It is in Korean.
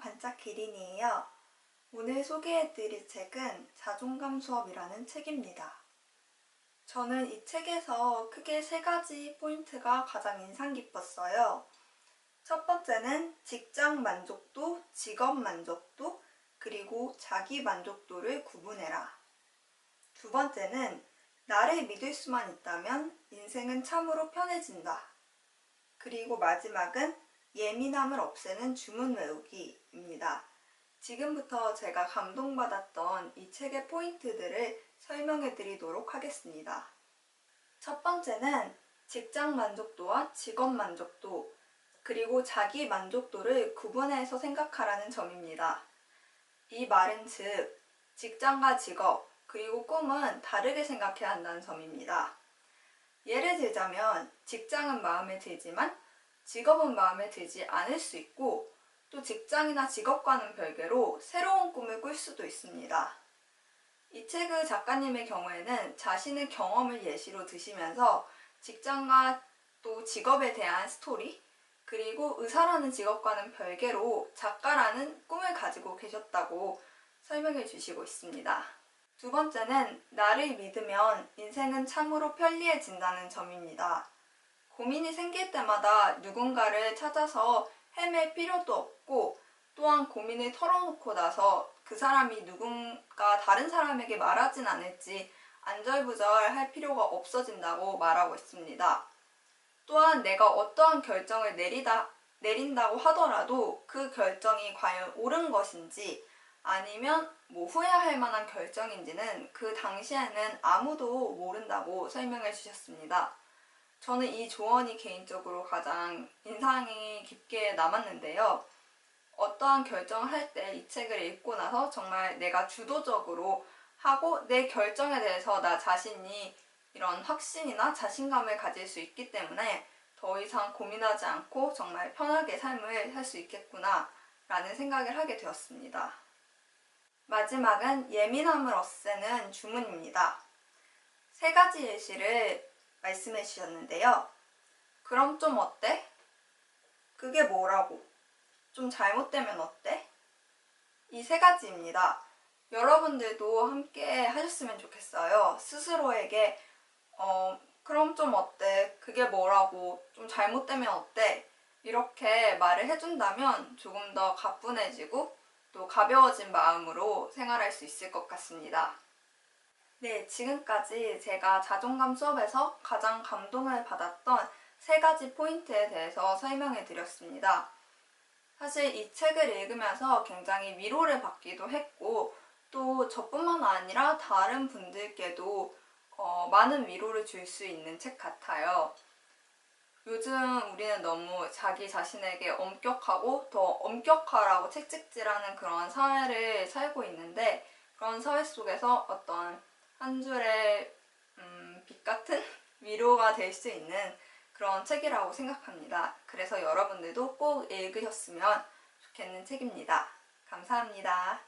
반짝 기린이에요. 오늘 소개해드릴 책은 자존감 수업이라는 책입니다. 저는 이 책에서 크게 세 가지 포인트가 가장 인상 깊었어요. 첫 번째는 직장 만족도, 직업 만족도, 그리고 자기 만족도를 구분해라. 두 번째는 나를 믿을 수만 있다면 인생은 참으로 편해진다. 그리고 마지막은 예민함을 없애는 주문 외우기입니다. 지금부터 제가 감동받았던 이 책의 포인트들을 설명해 드리도록 하겠습니다. 첫 번째는 직장 만족도와 직업 만족도, 그리고 자기 만족도를 구분해서 생각하라는 점입니다. 이 말은 즉, 직장과 직업, 그리고 꿈은 다르게 생각해야 한다는 점입니다. 예를 들자면, 직장은 마음에 들지만, 직업은 마음에 들지 않을 수 있고, 또 직장이나 직업과는 별개로 새로운 꿈을 꿀 수도 있습니다. 이 책의 작가님의 경우에는 자신의 경험을 예시로 드시면서 직장과 또 직업에 대한 스토리, 그리고 의사라는 직업과는 별개로 작가라는 꿈을 가지고 계셨다고 설명해 주시고 있습니다. 두 번째는 나를 믿으면 인생은 참으로 편리해진다는 점입니다. 고민이 생길 때마다 누군가를 찾아서 헤맬 필요도 없고 또한 고민을 털어놓고 나서 그 사람이 누군가 다른 사람에게 말하진 않을지 안절부절 할 필요가 없어진다고 말하고 있습니다. 또한 내가 어떠한 결정을 내리다, 내린다고 하더라도 그 결정이 과연 옳은 것인지 아니면 뭐 후회할 만한 결정인지는 그 당시에는 아무도 모른다고 설명해 주셨습니다. 저는 이 조언이 개인적으로 가장 인상이 깊게 남았는데요. 어떠한 결정을 할 때 이 책을 읽고 나서 정말 내가 주도적으로 하고 내 결정에 대해서 나 자신이 이런 확신이나 자신감을 가질 수 있기 때문에 더 이상 고민하지 않고 정말 편하게 삶을 살 수 있겠구나 라는 생각을 하게 되었습니다. 마지막은 예민함을 없애는 주문입니다. 세 가지 예시를 말씀해 주셨는데요. 그럼 좀 어때? 그게 뭐라고? 좀 잘못되면 어때? 이 세 가지입니다. 여러분들도 함께 하셨으면 좋겠어요. 스스로에게, 어, 그럼 좀 어때? 그게 뭐라고? 좀 잘못되면 어때? 이렇게 말을 해준다면 조금 더 가뿐해지고 또 가벼워진 마음으로 생활할 수 있을 것 같습니다. 네, 지금까지 제가 자존감 수업에서 가장 감동을 받았던 세 가지 포인트에 대해서 설명해 드렸습니다. 사실 이 책을 읽으면서 굉장히 위로를 받기도 했고, 또 저뿐만 아니라 다른 분들께도 어, 많은 위로를 줄 수 있는 책 같아요. 요즘 우리는 너무 자기 자신에게 엄격하고 더 엄격하라고 책찍질하는 그런 사회를 살고 있는데, 그런 사회 속에서 어떤 한 줄의 음, 빛 같은 위로가 될 수 있는 그런 책이라고 생각합니다. 그래서 여러분들도 꼭 읽으셨으면 좋겠는 책입니다. 감사합니다.